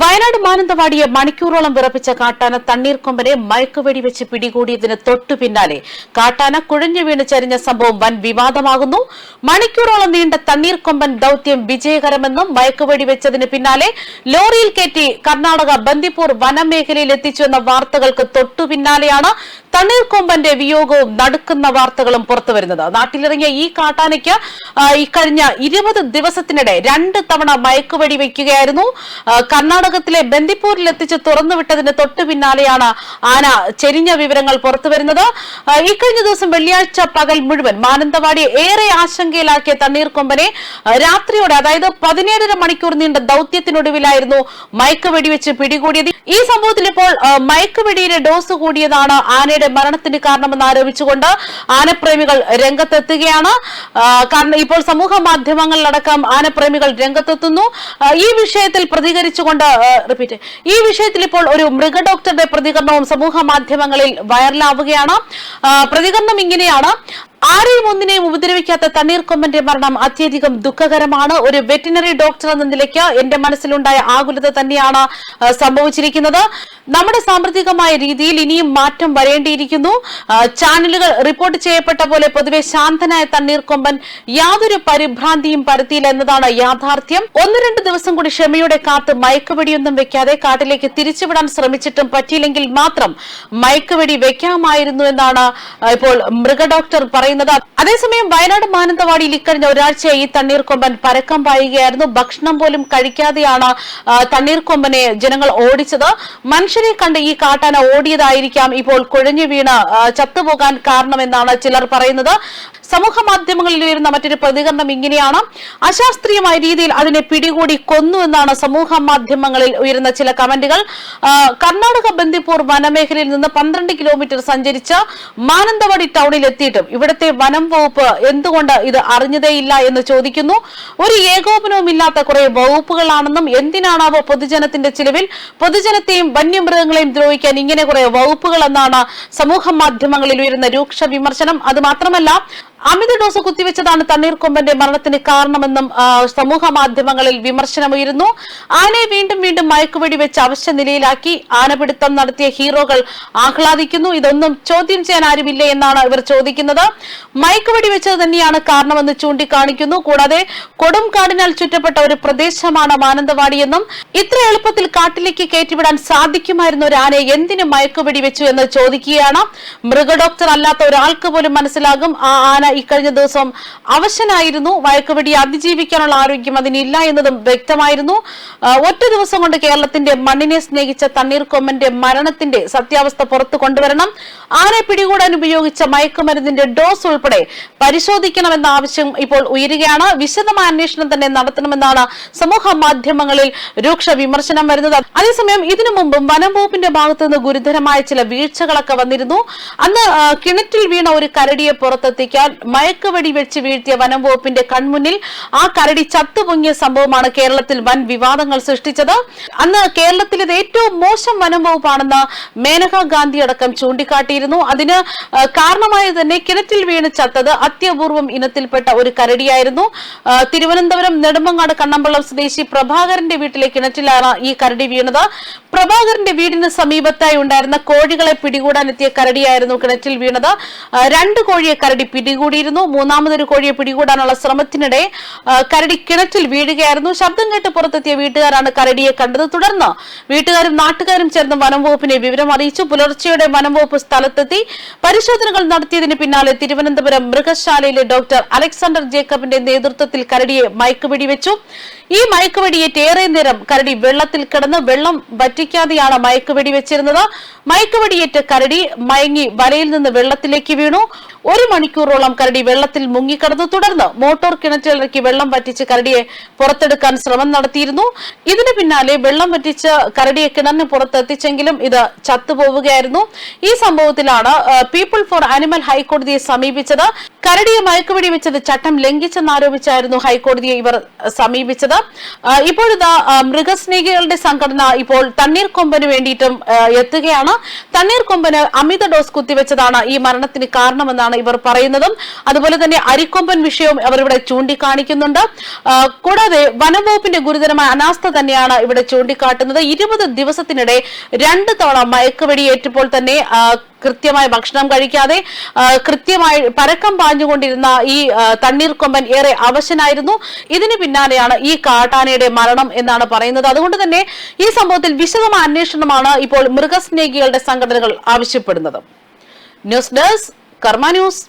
വയനാട് മാനന്തവാടിയെ മണിക്കൂറോളം വിറപ്പിച്ച കാട്ടാന തണ്ണീർക്കൊമ്പനെ മയക്കുവെടി വെച്ച് പിടികൂടിയതിന് തൊട്ടു പിന്നാലെ കാട്ടാന കുഴഞ്ഞു വീണ് ചരിഞ്ഞ സംഭവം വൻ വിവാദമാകുന്നു. മണിക്കൂറോളം നീണ്ട തണ്ണീർക്കൊമ്പൻ ദൌത്യം വിജയകരമെന്നും മയക്കുവെടി വെച്ചതിന് പിന്നാലെ ലോറിയിൽ കയറ്റി കർണാടക ബന്ദിപ്പൂർ വനമേഖലയിൽ എത്തിച്ചു എന്ന വാർത്തകൾക്ക് തൊട്ടു പിന്നാലെയാണ് തണ്ണീർക്കൊമ്പന്റെ വിയോഗവും നടുക്കുന്ന വാർത്തകളും പുറത്തുവരുന്നത്. നാട്ടിലിറങ്ങിയ ഈ കാട്ടാനയ്ക്ക് ഇക്കഴിഞ്ഞ ഇരുപത് ദിവസത്തിനിടെ രണ്ട് തവണ മയക്കുവെടി വയ്ക്കുകയായിരുന്നു കർണാടകത്തിലെ ബന്ദിപ്പൂരിൽ എത്തിച്ച് തുറന്നുവിട്ടതിന് തൊട്ടു പിന്നാലെയാണ് ആന ചെരിഞ്ഞ വിവരങ്ങൾ പുറത്തുവരുന്നത്. ഇക്കഴിഞ്ഞ ദിവസം വെള്ളിയാഴ്ച പകൽ മുഴുവൻ മാനന്തവാടിയെ ഏറെ ആശങ്കയിലാക്കിയ തണ്ണീർക്കൊമ്പനെ രാത്രിയോടെ അതായത് പതിനേഴര മണിക്കൂർ നീണ്ട ദൌത്യത്തിനൊടുവിലായിരുന്നു മയക്കുവെടി വെച്ച് പിടികൂടിയത്. ഈ സംഭവത്തിൽ ഇപ്പോൾ മയക്കുവെടിയുടെ ഡോസ് കൂടിയതാണ് ആനയുടെ മരണത്തിന് കാരണമെന്ന് ആരോപിച്ചുകൊണ്ട് ആനപ്രേമികൾ രംഗത്തെത്തുകയാണ്. കാരണം ഇപ്പോൾ സമൂഹ മാധ്യമങ്ങളിലടക്കം ആനപ്രേമികൾ രംഗത്തെത്തുന്നു. ഈ വിഷയത്തിൽ പ്രതികരിച്ചുകൊണ്ട് റിപ്പീറ്റ് ഈ വിഷയത്തിൽ ഇപ്പോൾ ഒരു മൃഗഡോക്ടറുടെ പ്രതികരണവും സമൂഹ മാധ്യമങ്ങളിൽ വൈറലാവുകയാണ്. പ്രതികരണം ഇങ്ങനെയാണ്. ആരെയും ഒന്നിനെയും ഉപദ്രവിക്കാത്ത തണ്ണീർക്കൊമ്പന്റെ മരണം അത്യധികം ദുഃഖകരമാണ്. ഒരു വെറ്റിനറി ഡോക്ടർ എന്ന നിലയ്ക്ക് എന്റെ മനസ്സിലുണ്ടായ ആകുലത തന്നെയാണ് സംഭവിച്ചിരിക്കുന്നത്. നമ്മുടെ സാമ്പത്തികമായ രീതിയിൽ ഇനിയും മാറ്റം വരേണ്ടിയിരിക്കുന്നു. ചാനലുകൾ റിപ്പോർട്ട് ചെയ്യപ്പെട്ട പോലെ പൊതുവെ ശാന്തനായ തണ്ണീർക്കൊമ്പൻ യാതൊരു പരിഭ്രാന്തിയും പരത്തിയില്ല എന്നതാണ് യാഥാർത്ഥ്യം. ഒന്ന് രണ്ട് ദിവസം കൂടി ക്ഷമയുടെ കാത്ത് മയക്കുവെടിയൊന്നും വെക്കാതെ കാട്ടിലേക്ക് തിരിച്ചുവിടാൻ ശ്രമിച്ചിട്ടും പറ്റിയില്ലെങ്കിൽ മാത്രം മയക്കുവെടി വെക്കാമായിരുന്നു എന്നാണ് ഇപ്പോൾ മൃഗഡോക്ടർ പറയുന്നത്. അതേസമയം വയനാട് മാനന്തവാടിയിൽ ഇക്കഴിഞ്ഞ ഒരാഴ്ചയായി ഈ തണ്ണീർക്കൊമ്പൻ പരക്കം പായുകയായിരുന്നു. ഭക്ഷണം പോലും കഴിക്കാതെയാണ് തണ്ണീർക്കൊമ്പനെ ജനങ്ങൾ ഓടിച്ചത്. മനുഷ്യരെ കണ്ട് ഈ കാട്ടാന ഓടിയതായിരിക്കാം ഇപ്പോൾ കുഴഞ്ഞു വീണ് ചത്തുപോകാൻ കാരണമെന്നാണ് ചിലർ പറയുന്നത്. സമൂഹ മാധ്യമങ്ങളിൽ ഉയരുന്ന മറ്റൊരു പ്രതികരണം ഇങ്ങനെയാണ്. അശാസ്ത്രീയമായ രീതിയിൽ അതിനെ പിടികൂടി കൊന്നു എന്നാണ് സമൂഹ മാധ്യമങ്ങളിൽ ഉയരുന്ന ചില കമന്റുകൾ. കർണാടക ബന്ദിപ്പൂർ വനമേഖലയിൽ നിന്ന് പന്ത്രണ്ട് കിലോമീറ്റർ സഞ്ചരിച്ച മാനന്തവാടി ടൗണിൽ എത്തിയിട്ടും ഇവിടുത്തെ വനം വകുപ്പ് എന്തുകൊണ്ട് ഇത് അറിഞ്ഞതേയില്ല എന്ന് ചോദിക്കുന്നു. ഒരു ഏകോപനവും ഇല്ലാത്ത കുറെ വകുപ്പുകളാണെന്നും എന്തിനാണാവോ പൊതുജനത്തിന്റെ ചിലവിൽ പൊതുജനത്തെയും വന്യമൃഗങ്ങളെയും ദ്രോഹിക്കാൻ ഇങ്ങനെ കുറെ വകുപ്പുകൾ എന്നാണ് സമൂഹ മാധ്യമങ്ങളിൽ ഉയരുന്ന രൂക്ഷ വിമർശനം. അത് മാത്രമല്ല അമിത ഡോസ് കുത്തിവെച്ചതാണ് തണ്ണീർക്കൊമ്പന്റെ മരണത്തിന് കാരണമെന്നും സമൂഹ മാധ്യമങ്ങളിൽ വിമർശനമുയരുന്നു. ആനയെ വീണ്ടും വീണ്ടും മയക്കുവെടി വെച്ച് അവശ്യ നിലയിലാക്കി ആനപിടുത്തം നടത്തിയ ഹീറോകൾ ആഹ്ലാദിക്കുന്നു. ഇതൊന്നും ചോദ്യം ചെയ്യാൻ ആരുമില്ല എന്നാണ് ഇവർ ചോദിക്കുന്നത്. മയക്കുവെടി വെച്ചത് തന്നെയാണ് കാരണമെന്ന് ചൂണ്ടിക്കാണിക്കുന്നു. കൂടാതെ കൊടും കാടിനാൽ ചുറ്റപ്പെട്ട ഒരു പ്രദേശമാണ് മാനന്തവാടിയെന്നും ഇത്ര എളുപ്പത്തിൽ കാട്ടിലേക്ക് കയറ്റിവിടാൻ സാധിക്കുമായിരുന്ന ഒരു ആനയെ എന്തിനു മയക്കുവെടി വെച്ചു എന്ന് ചോദിക്കുകയാണ്. മൃഗഡോക്ടർ അല്ലാത്ത ഒരാൾക്ക് പോലും മനസ്സിലാകും ആ ആന ഇക്കഴിഞ്ഞ ദിവസം അവശനായിരുന്നു. മയക്കുവെടി അതിജീവിക്കാനുള്ള ആരോഗ്യം അതിനില്ല എന്നതും വ്യക്തമായിരുന്നു. ഒറ്റ ദിവസം കൊണ്ട് കേരളത്തിന്റെ മണ്ണിനെ സ്നേഹിച്ച തണ്ണീർക്കൊമ്മന്റെ മരണത്തിന്റെ സത്യാവസ്ഥ പുറത്തു കൊണ്ടുവരണം. ആനെ പിടികൂടാൻ ഉപയോഗിച്ച മയക്കുമരുന്നിന്റെ ഡോസ് ഉൾപ്പെടെ പരിശോധിക്കണമെന്ന ആവശ്യം ഇപ്പോൾ ഉയരുകയാണ്. വിശദമായ അന്വേഷണം തന്നെ നടത്തണമെന്നാണ് സമൂഹ മാധ്യമങ്ങളിൽ രൂക്ഷ വിമർശനം വരുന്നത്. അതേസമയം ഇതിനു മുമ്പും വനം വകുപ്പിന്റെ ഭാഗത്തു നിന്ന് ഗുരുതരമായ ചില വീഴ്ചകളൊക്കെ വന്നിരുന്നു. അന്ന് കിണറ്റിൽ വീണ ഒരു കരടിയെ പുറത്തെത്തിക്കാൻ മയക്കുവെടി വെച്ച് വീഴ്ത്തിയ വനം വകുപ്പിന്റെ കൺമുന്നിൽ ആ കരടി ചത്തുപൊങ്ങിയ സംഭവമാണ് കേരളത്തിൽ വൻ വിവാദങ്ങൾ സൃഷ്ടിച്ചത്. അന്ന് കേരളത്തിൽ ഇത് ഏറ്റവും മോശം വനം വകുപ്പാണെന്ന് മേനക ഗാന്ധി അടക്കം ചൂണ്ടിക്കാട്ടിയിരുന്നു. അതിന് കാരണമായി തന്നെ കിണറ്റിൽ വീണ് ചത്തത് അത്യപൂർവം ഇനത്തിൽപ്പെട്ട ഒരു കരടിയായിരുന്നു. തിരുവനന്തപുരം നെടുമങ്ങാട് കണ്ണമ്പള്ളം സ്വദേശി പ്രഭാകരന്റെ വീട്ടിലെ കിണറ്റിലാണ് ഈ കരടി വീണത്. പ്രഭാകരന്റെ വീടിന് സമീപത്തായി ഉണ്ടായിരുന്ന കോഴികളെ പിടികൂടാനെത്തിയ കരടിയായിരുന്നു കിണറ്റിൽ വീണത്. രണ്ട് കോഴിയെ കരടി പിടികൂടിയിരുന്നു മൂന്നാമതൊരു കോഴിയെ പിടികൂടാനുള്ള ശ്രമത്തിനിടെ കരടി കിണറ്റിൽ വീഴുകയായിരുന്നു. ശബ്ദം കേട്ട് പുറത്തെത്തിയ വീട്ടുകാരാണ് കരടിയെ കണ്ടത്. തുടർന്ന് വീട്ടുകാരും നാട്ടുകാരും ചേർന്ന് വനംവകുപ്പിനെ വിവരം അറിയിച്ചു. പുലർച്ചെയുടെ വനംവകുപ്പ് സ്ഥലത്തെത്തി പരിശോധനകൾ നടത്തിയതിന് പിന്നാലെ തിരുവനന്തപുരം മൃഗശാലയിലെ ഡോക്ടർ അലക്സാണ്ടർ ജേക്കബിന്റെ നേതൃത്വത്തിൽ കരടിയെ മയക്കുവെടി വെച്ചു ഈ മയക്കുവെടിയേറ്റ് ഏറെ നേരം കരടി വെള്ളത്തിൽ കിടന്ന് വെള്ളം വറ്റിക്കാതെയാണ് മയക്കുവെടി വെച്ചിരുന്നത്. മയക്കുവെടിയേറ്റ് കരടി മയങ്ങി വലയിൽ നിന്ന് വെള്ളത്തിലേക്ക് വീണു. ഒരു മണിക്കൂറോളം കരടി വെള്ളത്തിൽ മുങ്ങിക്കിടന്നു. തുടർന്ന് മോട്ടോർ കിണറ്റിലിറക്കി വെള്ളം വറ്റിച്ച് കരടിയെ പുറത്തെടുക്കാൻ ശ്രമം നടത്തിയിരുന്നു. ഇതിന് പിന്നാലെ വെള്ളം വറ്റിച്ച് കരടിയെ കിണറിന് പുറത്തെത്തിച്ചെങ്കിലും ഇത് ചത്തുപോവുകയായിരുന്നു. ഈ സംഭവത്തിലാണ് പീപ്പിൾ ഫോർ അനിമൽ ഹൈക്കോടതിയെ സമീപിച്ചത്. കരടിയെ മയക്കുവെടി വെച്ചത് ചട്ടം ലംഘിച്ചെന്നാരോപിച്ചായിരുന്നു ഹൈക്കോടതിയെ ഇവർ സമീപിച്ചത്. പറയുന്നത് ഇപ്പോഴിതാ മൃഗസ്നേഹികളുടെ സംഘടന ഇപ്പോൾ തണ്ണീർ കൊമ്പന് വേണ്ടിയിട്ടും എത്തുകയാണ്. തണ്ണീർ കൊമ്പന് അമിത ഡോസ് കുത്തിവെച്ചതാണ് ഈ മരണത്തിന് കാരണമെന്നാണ് ഇവർ പറയുന്നതും. അതുപോലെ തന്നെ അരിക്കൊമ്പൻ വിഷയവും അവർ ഇവിടെ ചൂണ്ടിക്കാണിക്കുന്നുണ്ട് കൂടാതെ വനംവകുപ്പിന്റെ ഗുരുതരമായ അനാസ്ഥ തന്നെയാണ് ഇവിടെ ചൂണ്ടിക്കാട്ടുന്നത്. ഇരുപത് ദിവസത്തിനിടെ രണ്ട് തവണ മയക്കുവെടിയേറ്റപ്പോൾ തന്നെ കൃത്യമായ ഭക്ഷണം കഴിക്കാതെ കൃത്യമായി പരക്കം പാഞ്ഞുകൊണ്ടിരുന്ന ഈ തണ്ണീർ തണ്ണീർക്കൊമ്പൻ ഏറെ അവശനായിരുന്നു. ഇതിന് പിന്നാലെയാണ് ഈ കാട്ടാനയുടെ മരണം എന്നാണ് പറയുന്നത്. അതുകൊണ്ട് തന്നെ ഈ സംഭവത്തിൽ വിശദമായ അന്വേഷണമാണ് ഇപ്പോൾ മൃഗസ്നേഹികളുടെ സംഘടനകൾ ആവശ്യപ്പെടുന്നത്. News desk Karma news.